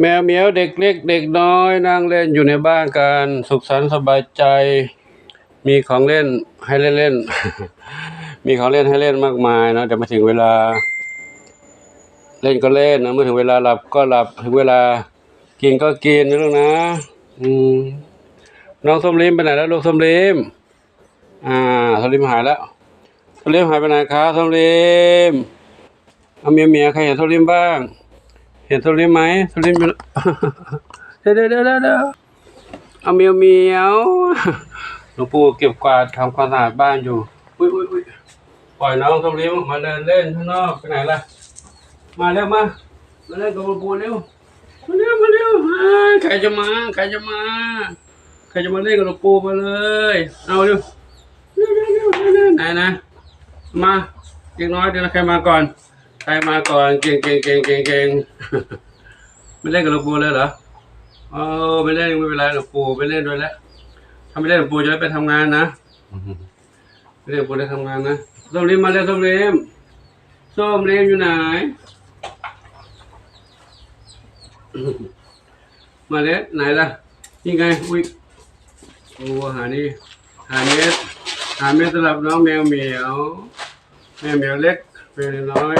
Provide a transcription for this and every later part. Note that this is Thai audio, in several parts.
แมวเหมียวเด็กเล็กเด็กน้อยนั่งเล่นอยู่ในบ้านกันสุขสันต์สบายใจ มีของเล่นให้เล่นเล่น มีของเล่นให้เล่นมากมายเนะแต่มาถึงเวลา เล่นก็เล่นนะเมื่อถึงเวลาหลับก็หลับถึงเวลากินก็กินนะลูกนะอืมน้องส้มลิมไปไหนแล้วลูกส้มลิมอ่าส้มลิมหายแล้วส้มลิมหายไปไหนครับส้มลิมเอาเมียเมียใครเห็นส้มลิมบ้าง เห็นส้มลิมไหมส้มลิมอยู่เดี๋ยวเดี๋ยวเดี๋ยวเดี๋ยวเอาเมียวเมียวหลวงปู่เก็บกวาดทำความสะอาดบ้านอยู่อุ้ยอุ้ยอุ้ยปล่อยน้องส้มลิมมาเดินเล่นข้างนอกไปไหนล่ะ มาเร็วมามาเล่นกับหลวงปู่เร็วมาเร็วมาเร็วอ่าใครจะมาใครจะมาใครจะมาเล่นกับหลวงปู่มาเลย เอาเร็วเร็วเร็วเร็วไหนนะมาเด็กน้อยเดี๋ยวใครมาก่อน ใครมาก่อนเก่งเก่งเก่งเก่งเก่งไม่เล่นกับหลวงปู่เลยเหรอเออไม่เล่นไม่เป็นไรหลวงปู่ไม่เล่นด้วยแล้วถ้าไม่เล่นหลวงปู่จะได้ไปทำงานนะไม่เล่นหลวงปู่ได้ทำงานนะส้มเลี้มมาแล้วส้มเลี้มส้มเลี้มอยู่ไหน มาแล้วไหนล่ะนี่ไงอุ้ยโอ้หานี่หาเม็ดหาเม็ดสำหรับน้องแมวเหมียวแมวเหมียวเล็กแมวน้อย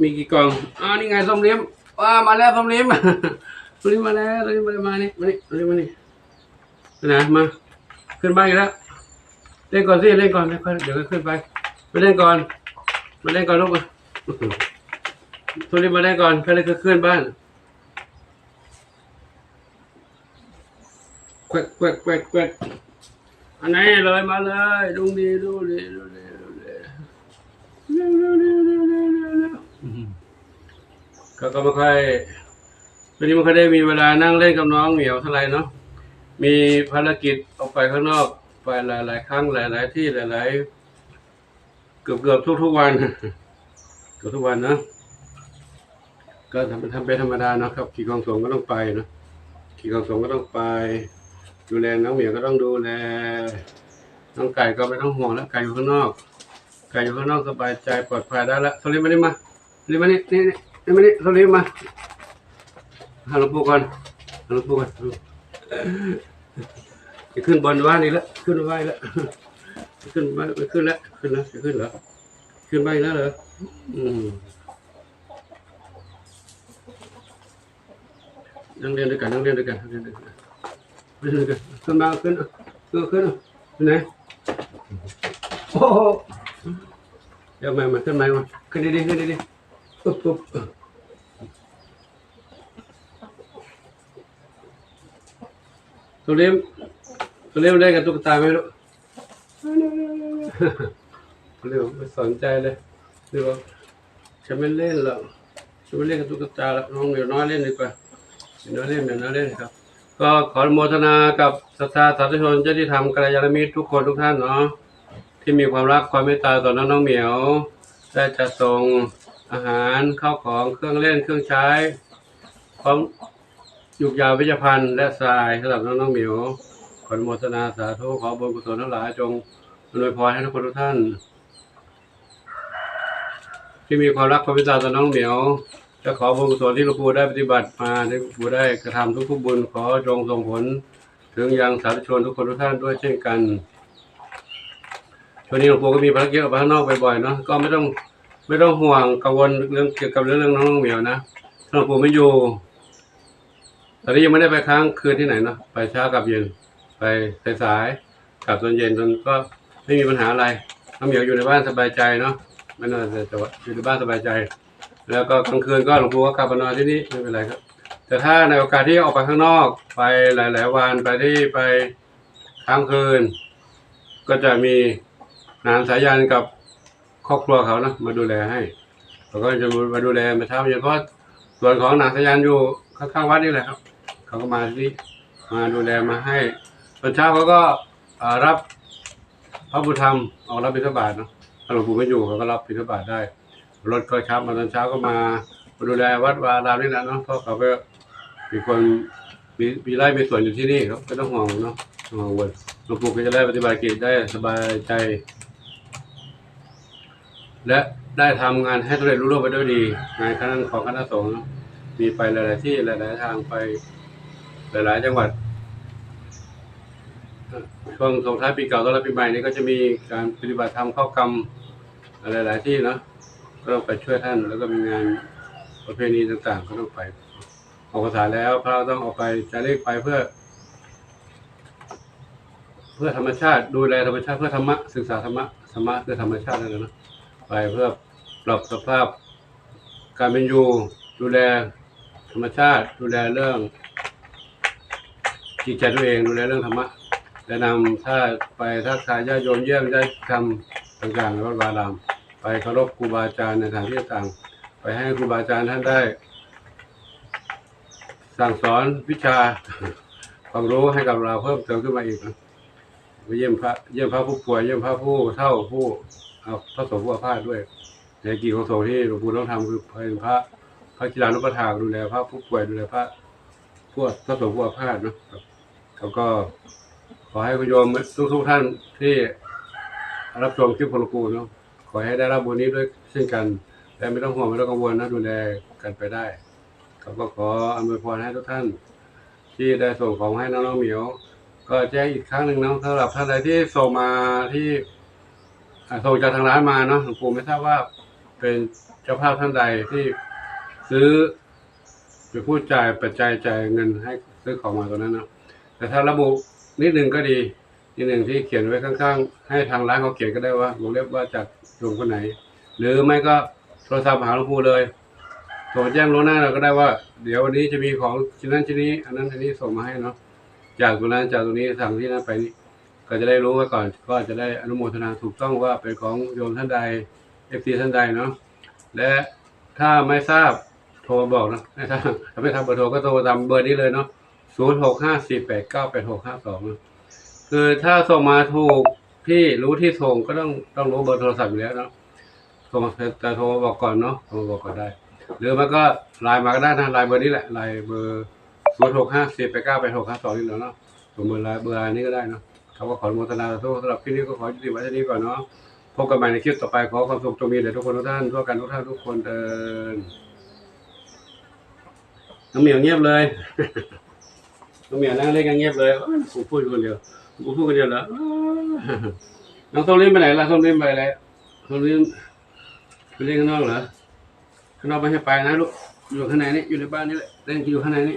มีกี่กล่องอ๋อนี่ไงส้มเลี้ยมว้ามาแล้วส้มเลี้ยมส้มเลี้ยมมาแล้วส้มเลี้ยมมามานี่มานี่ส้มเลี้ยมมานี่ไปไหนมาขึ้นบ้านแล้วเล่นก่อนสิเล่นก่อนเดี๋ยวค่อยเดี๋ยวขึ้นไปไปเล่นก่อนมาเล่นก่อนลูกมาทุเรียนมาได้ก่อนเพื่อนเลยก็ขึ้นบ้านแควกแควกแควกแควกอันไหนเลยมาเลยดุงดีดูดีดูดีดูดี ก็ก็ไม่ค่อยวันนี้ไม่ค่อยได้มีเวลานั่งเล่นกับน้องเหมียวเท่าไหร่เนาะมีภารกิจออกไปข้างนอกไปหลาย ๆ ครั้งหลาย ๆ ที่หลาย ๆ เกือบเกือบทุกทุกๆวันเกือบทุกวันเนาะก็ทำเป็นทำเป็นธรรมดานะครับขี่กองสงก็ต้องไปเนะขี่กองสงก็ต้องไป ดูแลน้องเหมียวก็ต้องดูแลน้องไก่ก็ไม่ต้องห่วงแล้วไก่อยู่ข้างนอก ไก่อยู่ข้างนอกสบายใจปลอดภัยได้ละโซลิมมานี่มาโซลิมมานี่นี่ นี่มานี่โซลิมมาหาหลวงปู่ก่อนหาหลวงปู่ก่อนจะขึ้นบนบ้านนี่แล้วขึ้นบ้านแล้วขึ้นบ้านขึ้นแล้วขึ้นแล้วจะขึ้นเหรอขึ้นบ้านแล้วเหรออืมนั่งเรียนด้วยกันนั่งเรียนด้วยกันนั่งเรียนด้วยกันนั่งเรียนด้วยกันขึ้นมาขึ้นขึ้นขึ้นขึ้นไหนโอ้เดี๋ยวมามาขึ้นมามาขึ้นดีๆขึ้นดีๆปุ๊บปุ๊บ ตัวเลี้ยมตัวเลี้ยมได้กับตุ๊กตาไหมลูกเร็วไม่สนใจเลยเร็วฉันไม่เล่นหรอกฉันไม่เล่นกับตุ๊กตาแล้วน้องเดี๋ยวน้อยเล่นดีกว่าเดี๋ยวเล่นเดี๋ยวเล่นครับ ก็ขออนุโมทนากับศรัทธาสาธุชนเจ้าที่ทำกัลยาณมิตรทุกคนทุกท่านเนาะที่มีความรักความเมตตาต่อน้องน้องเหมียวได้จัดส่งอาหารข้าวของเครื่องเล่นเครื่องใช้พร้อม ยุกยาวิจภัณฑ์และทรายสำหรับน้องน้องเหมียวขออนุโมทนาสาธุขอบุญกุศลทั้งหลายจงอำนวยพรให้ทุกคนทุกท่าน ที่มีความรักความเมตตาต่อน้องเหมียวจะขอบุญกุศลที่หลวงปู่ได้ปฏิบัติมาที่หลวงปู่ได้กระทำทุกทุกบุญขอจงส่งผล ถึงยังสาธุชนทุกคนทุกท่านด้วยเช่นกันช่วงนี้หลวงปู่ก็มีภารกิจออกไปข้างนอกบ่อยๆเนาะก็ไม่ต้องไม่ต้องห่วงกังวลเรื่องเกี่ยวกับเรื่องน้องเหมียวนะหลวงปู่ไม่อยู่ ตอนนี้ยังไม่ได้ไปค้างคืนที่ไหนเนาะไปเช้ากับเย็น ไปสายๆกลับตอนเย็นจนก็ไม่มีปัญหาอะไรน้องเหมียวอยู่ในบ้านสบายใจเนาะไม่น่าจะจะอยู่ในบ้านสบายใจ แล้วก็กลางคืนก็หลวงปู่ก็กลับมานอนที่นี่ไม่เป็นไรครับ แต่ถ้าในโอกาสที่ออกไปข้างนอกไปหลาย ๆ วันไปที่ไปค้างคืน ก็จะมีนางสายันกับครอบครัวเขานะมาดูแลให้เขาก็จะมาดูแลมาเช้าเย็นเพราะส่วนของนางสายันอยู่ข้างๆวัดนี่แหละครับ เขาก็มาที่มาดูแลมาให้ตอนเช้าเขาก็รับพระบุธรรมออกรับบิณฑบาตเนาะหลวงปู่ไม่อยู่เขาก็รับบิณฑบาตได้รถก็ครับมาตอนเช้าก็มาดูแลวัดวารามนี่แหละเนาะเพราะเขาก็มีคนมีมีไร่มีสวนอยู่ที่นี่ครับไม่ต้องห่วงเนาะห่วงว้ยหลวงปู่ก็จะได้ปฏิบัติกิจได้สบายใจ และได้ทำงานให้สำเร็จรุ่ร่วงไปด้วยดีงานคณะของคณะสงฆ์มีไปหลาย ๆ ที่หลาย ๆ ทางไป หลายๆ จังหวัดช่วงสงท้ายปีเก่าต้อนรับปีใหม่นี้ก็จะมีการปฏิบัติธรรมเข้ากรรมหลาย ๆ ที่เนาะก็ต้องไปช่วยท่านแล้วก็มีงานประเพณีต่าง ๆ ก็ต้องไปออกภาษาแล้วพระเราต้องออกไปจะเรียกไปเพื่อ เพื่อธรรมชาติดูแลธรรมชาติเพื่อธรรมะศึกษาธรรมะธรรมะเพื่อธรรมชาตินั่นแหละนะไปเพื่อปรับสภาพ การเป็นอยู่ดูแลธรรมชาติ ดูแลเรื่อง จิตใจตัวเองดูแลเรื่องธรรมะแนะนำถ้าไปทักทายญาติโยมเยี่ยมได้ทำต่างๆในวัดวาราม ไปเคารพครูบาอาจารย์ในสถานที่ต่างไปให้ครูบาอาจารย์ท่านได้ สั่งสอนวิชาความรู้ให้กับเราเพิ่มเติมขึ้นมาอีกนะไปเยี่ยมพระเยี่ยมพระผู้ป่วยเยี่ยมพระผู้เฒ่าผู้เอาพระสงฆ์ผู้อาพาธด้วยในกิจของสงฆ์ที่หลวงปู่ต้องทำคือเป็นพระพระกีฬานุปถากดูแลพระผู้ป่วยดูแลพระผู้พระสงฆ์ผู้อาพาธเนอะครับ แล้วก็ขอให้คุณโยมทุกทุกท่านที่รับชมคลิปของหลวงปู่เนาะขอให้ได้รับบุญนี้ด้วยเช่นกันและไม่ต้องห่วงไม่ต้องกังวลนะดูแลกันไปได้เขาก็ขออำนวยพรให้ทุกท่าน ที่ได้ส่งของให้น้องๆเหมียว ก็แจ้งอีกครั้งหนึ่งนะสำหรับท่านใดที่ส่งมาที่ส่งจากทางร้านมาเนาะหลวงปู่ไม่ทราบว่าเป็นเจ้าภาพท่านใดที่ซื้อเป็นผู้จ่ายปัจจัยจ่ายเงินให้ซื้อของมาตัวนั้นเนาะ แต่ถ้าระบุนิดหนึ่งก็ดีนิดหนึ่งที่เขียนไว้ข้างๆ ให้ทางร้านเขาเขียนก็ได้ว่าวงเล็บว่าจากโยมคนไหน หรือไม่ก็โทรศัพท์หาหลวงปู่เลยโทรแจ้งล่วงหน้าเราก็ได้ว่า เดี๋ยววันนี้จะมีของชิ้นนั้นชิ้นนี้ อันนั้นอันนี้ส่งมาให้เนาะจากตรงนั้นจากตรงนี้สั่งที่นั่นไปนี่ก็จะได้รู้ไว้ก่อน ก็จะได้อนุโมทนาถูกต้องว่าเป็นของโยมท่านใดเอฟซีท่านใดเนาะและถ้าไม่ทราบโทรมาบอกนะไม่ทราบถ้าไม่ทราบเบอร์โทรก็โทรตามเบอร์นี้เลยเนาะ ศูนย์หกห้าสี่แปดเก้าแปดหกห้าสองคือถ้าส่งมาถูกที่รู้ที่ส่งก็ต้องต้องรู้เบอร์โทรศัพท์อยู่แล้วเนาะโทรมาแต่โทรมาบอกก่อนเนาะโทรมาบอกก่อนได้ หรือมันก็ไลน์มาก็ได้นะไลน์เบอร์นี้แหละไลน์เบอร์ศูนย์หกห้าสี่แปดเก้าแปดหกห้าสองนี่แหละเนาะส่งเบอร์ไลน์เบอร์ไลน์นี้ก็ได้เนาะเขาก็ขอโมทนาสาธุสำหรับคลิปนี้ก็ขอจุติไว้ที่นี้ก่อนเนาะพบกันใหม่ในคลิปต่อไปขอความสุขจงมีแด่ทุกคนทุกท่านทั่วกันทุกท่านทุกคนเดินน้องเหมียวเงียบเลย น้องเหมียวนั่งเล่นกันเงียบเลยเอ้ยผมพูดคนเดียวผมพูดคนเดียวเหรออ้วน้องส้มลิ้นไปไหนล่ะส้มลิ้นไปแล้วส้มลิ้นไปเล่นข้างนอกเหรอข้างนอกไม่ให้ไปนะลูกอยู่ข้างในนี่อยู่ในบ้านนี่แหละเล่นอยู่ข้างในนี่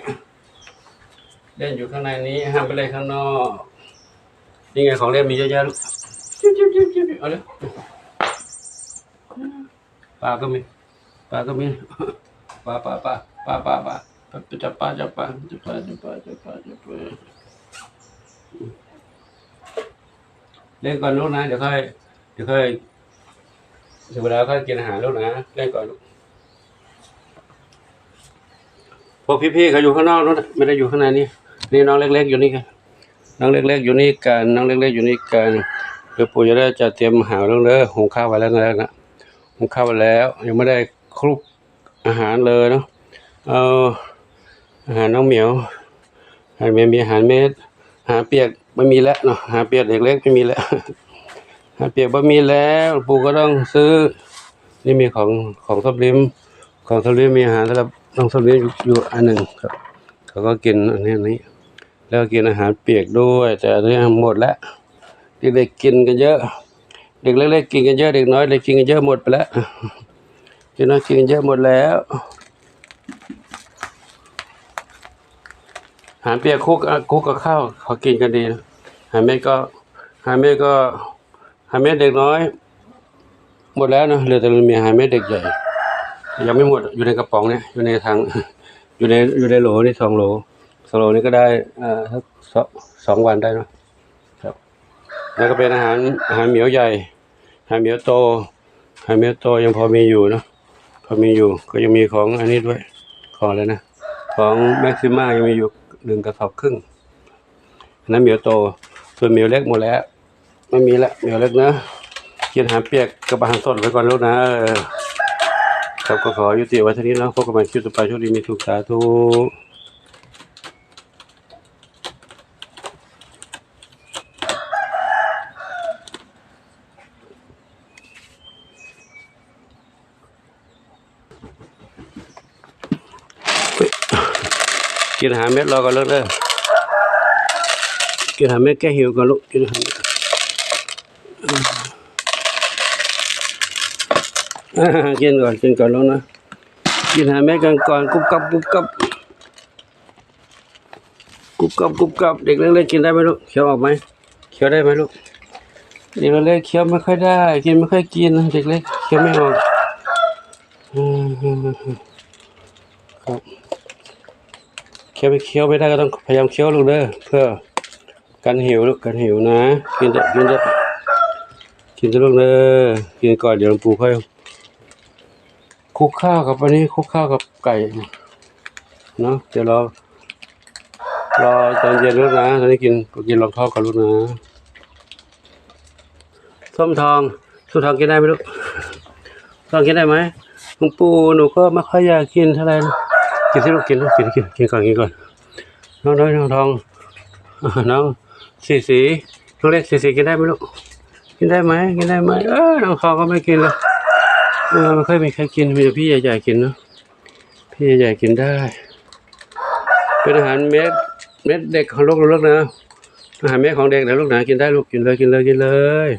เล่นอยู่ข้างในนี้ห้ามไปเล่นข้างนอกนี่ไงของเล่นมีเยอะแยะลูกจิ๊บจิ๊บจิ๊บจิ๊บเอาเลยปลาก็มีปลาก็มีปลาปลาปลาปลาปลาปลา จับปลาจับปลาจับปลาจับปลาจับปลาจับปลาเล่นก่อนลูกนะ เดี๋ยวค่อยเดี๋ยวค่อยถึงเวลาค่อยกินอาหารลูกนะเล่นก่อนลูกพวกพี่ๆเขาอยู่ข้างนอกนู้นไม่ได้อยู่ข้างในนี่นี่น้องเล็ก ๆ อยู่นี่กันน้องเล็ก ๆ อยู่นี่กันน้องเล็ก ๆ อยู่นี่กันเดี๋ยวปู่จะได้จะเตรียมอาหารแล้วเด้อหุงข้าวไว้แล้วนะนะหุงข้าวไว้แล้ว ยังไม่ได้คลุกอาหารเลยเนาะเอา อาหารน้องเหมียวอาหารเมียมีอาหารเม็ดหาเปียกไม่มีแล้วเนาะหาเปียกเด็กเล็กไม่มีแล้วหาเปียกไม่มีแล้วปู่ก็ต้องซื้อ นี่มีของของทับลิมของทับลิมมีอาหารสำหรับน้องทับลิมอยู่อันหนึ่งครับ เขาก็กินอันนี้อันนี้ แล้วก็กินอาหารเปียกด้วยแต่อันนี้หมดแล้วเด็กๆกินกันเยอะ เด็กเล็กๆกินกันเยอะเด็กน้อยเด็กกินกันเยอะหมดไปแล้วเด็กน้อยกินกันเยอะหมดแล้วอา หารเปียกคุกอะคุกกับข้าวเขากินกันดีนะอาหารเม็ดก็อาหารเม็ดก็อาหารเม็ดเด็กน้อย หมดแล้วนะเหลือแต่มีอาหารเม็ดเด็กใหญ่ยังไม่หมดอยู่ในกระป๋องเนี่ยอยู่ในถังอยู่ในอยู่ในโหลนี่สองโหลสองโหลนี่ก็ได้อ่าสักสองสองวันได้เนอะครับ แล้วก็เป็นอาหารอาหารเหมียวใหญ่อาหารเหมียวโตอาหารเหมียวโตยังพอมีอยู่เนาะพอมีอยู่ก็ยังมีของอันนี้ด้วยของอะไรนะ ของแม็กซิม่ายังมีอยู่ หนึ่งกระสอบครึ่งนั้นเหมียวโต ส่วนเหมียวเล็กหมดแล้ว ไม่มีแล้วเหมียวเล็กนะกินอาหางเปียกกับอาหารสดไว้ก่อนลูกนะครับก็ขอยุติไว้เท่านี้แล้วพบกันใหม่คลิปต่อไปโชคดีมีสุขสาธุ กินหาเม็ดรอก่อนลูกเด้อกินหาเม็ดแก้หิวก่อนลูกกินหาเม็ดกินก่อนกินก่อนลูกนะกินหาเม็ดกันก่อนกุบกับกุบกับกุบกับกุบกับเด็กเล็กๆกินได้ไหมลูกเคี้ยวออกไหมเคี้ยวได้ไหมลูกเด็กเล็กเคี้ยวไม่ค่อยได้ กินไม่ค่อยกินเด็กเล็กเคี้ยวไม่ออกครับ คี้ยวไปเคี้ยวไม่ได้ก็ต้องพยายามเคี้ยวลูกเด้อเพื่อกันหิวลูกกันหิวนะกินเถอะกินเถอะกินเถอะลูกเด้อกินก่อนเดี๋ยวหลวงปู่ค่อยคุกข้าวกับอันนี้คุกข้าวกับไก่เนาะเดี๋ยวเรารอตอนเย็นลูกนะตอนนี้กินกินรองท้องกับลูกนะส้มทองส้มทองกินได้ไหมลูกทองกินได้ไหมหลวงปู่หนูก็ไม่ค่อยอยากกินเท่าไหร่ กินสิลูกกินลูกกินกินกินก่อนกินก่อนน้องน้อยน้องทองน้องสีสีน้องเล็กสีสีกินได้ไหมลูกกินได้ไหมกินได้ไหมเออน้องทองก็ไม่กินเลยเออไม่ค่อยมีใครกินมีแต่พี่ใหญ่ๆกินเนาะพี่ใหญ่ๆกินได้ เป็นอาหารเม็ดเม็ดเด็กของลูกลูกนะอาหารเม็ดของเด็กนะลูกนะกินได้ลูกกินเลยกินเลยกินเลย